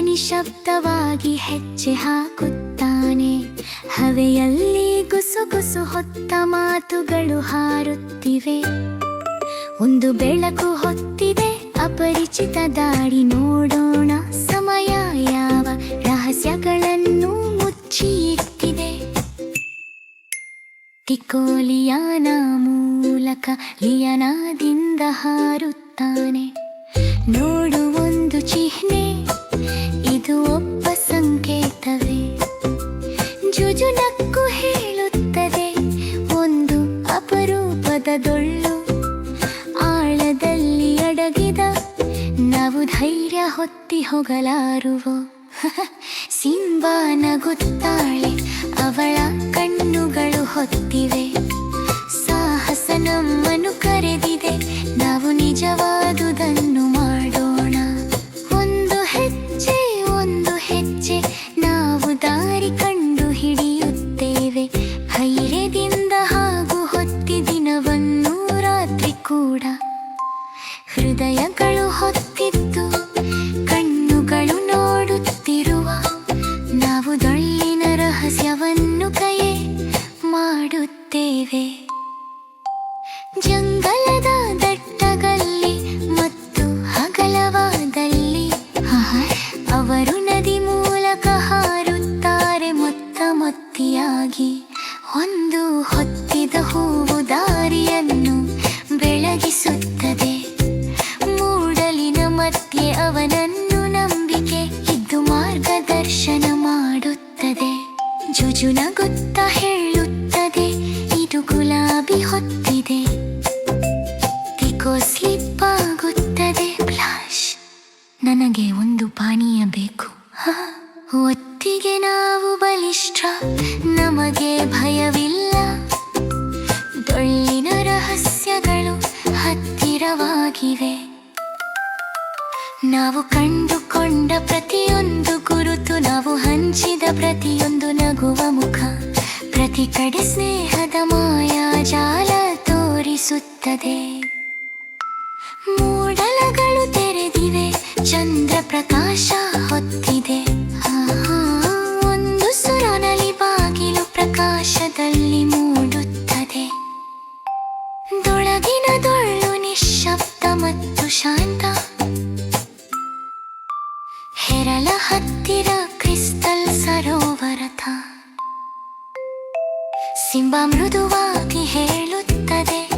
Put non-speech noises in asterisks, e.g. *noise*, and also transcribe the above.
ನಿಶಬ್ದವಾಗಿ ಹೆಜ್ಜೆ ಹಾಕುತ್ತಾನೆ. ಹವೆಯಲ್ಲಿ ಗುಸುಗುಸು ಹೊತ್ತ ಮಾತುಗಳು ಹಾರುತ್ತಿವೆ. ಒಂದು ಬೆಳಕು ಹೊತ್ತಿದೆ, ಅಪರಿಚಿತ ದಾಡಿ ನೋಡೋಣ. ಸಮಯ ಯಾವ? ರಹಸ್ಯಗಳನ್ನು ಮುಚ್ಚಿ ಇಟ್ಟಿದೆ. ಟಿಕೋಲಿಯಾನ ಮೂಲಕ ಲಿಯನಾದಿಂದ ಹಾರುತ್ತಾನೆ. ನೋಡು ಡೊಳ್ಳು ಆಳದಲ್ಲಿ ಅಡಗಿದ ನಾವು ಧೈರ್ಯ ಹೊತ್ತಿ ಹೋಗಲಾರುವೋ? *laughs* ಸಿಂಬಾ ನಗುತ್ತಾಳೆ, ಅವಳ ಕಣ್ಣುಗಳು ಹೊತ್ತಿವೆ. ಸಾಹಸ ನಮ್ಮನ್ನು ಕರೆದಿದೆ ಹೃದಯಗಳು ಹೊತ್ತಿದ್ದು, ಕಣ್ಣುಗಳು ನೋಡುತ್ತಿರುವ, ನಾವು ದೊಳ್ಳಿನ ರಹಸ್ಯವನ್ನು ಕೈ ಮಾಡುತ್ತೇವೆ. ಜಂಗಲದ ದಟ್ಟಗಲ್ಲಿ ಮತ್ತು ಹಗಲವಾದಲ್ಲಿ ಅವರು ನದಿ ಮೂಲಕ ಹಾರುತ್ತಾರೆ ಮೊತ್ತ ಮೊತ್ತಿಯಾಗಿ. ಒಂದು ಹೊತ್ತಿದ ಹೂವು ದಾರಿಯನ್ನು ಬೆಳಗಿಸುತ್ತದೆ. ಜುಜುನಗುತ್ತ ಹೇಳುತ್ತದೆ, ಇದು ಗುಲಾಬಿ ಹೊತ್ತಿದೆ. ತಿಕೋ ಸ್ಲಿಪ್ ಆಗುತ್ತದೆ ಫ್ಲಾಶ್ ನನಗೆ ಒಂದು ಪಾನೀಯ ಬೇಕು. ಒತ್ತಿಗೆ ನಾವು ಬಲಿಷ್ಠ, ನಮಗೆ ಭಯವಿಲ್ಲ. ಡೊಳ್ಳಿನ ರಹಸ್ಯಗಳು ಹತ್ತಿರವಾಗಿವೆ. ನಾವು ಕಂಡುಕೊಂಡ ಪ್ರತಿಯೊಂದು ಗುರುತು, ನಾವು ಹಂಚಿದ ಪ್ರತಿಯೊಂದು ನಗುವ ಮುಖ. ಪ್ರತಿ ಕಡೆ ಸ್ನೇಹದ ಮಾಯಾಜಾಲ ತೋರಿಸುತ್ತದೆ. ಮೂಡಲಗಳು ತೆರೆದಿವೆ ಚಂದ್ರ ಪ್ರಕಾಶ ಹೊತ್ತಿದೆ ಒಂದು ಸುರನಲಿ ಬಾಗಿಲು ಪ್ರಕಾಶದಲ್ಲಿ ಮೂಡುತ್ತದೆ. ದೊಳಗಿನ ದೊಳ್ಳು ನಿಶಬ್ದ ಮತ್ತು ಶಾಂತ. ಹೆರಳ ಹತ್ತಿರ ಕ್ರಿಸ್ತಲ್ ಸರೋವರಥ. ಸಿಂಬಾ ಮೃದುವಾಗಿ ಹೇಳುತ್ತದೆ.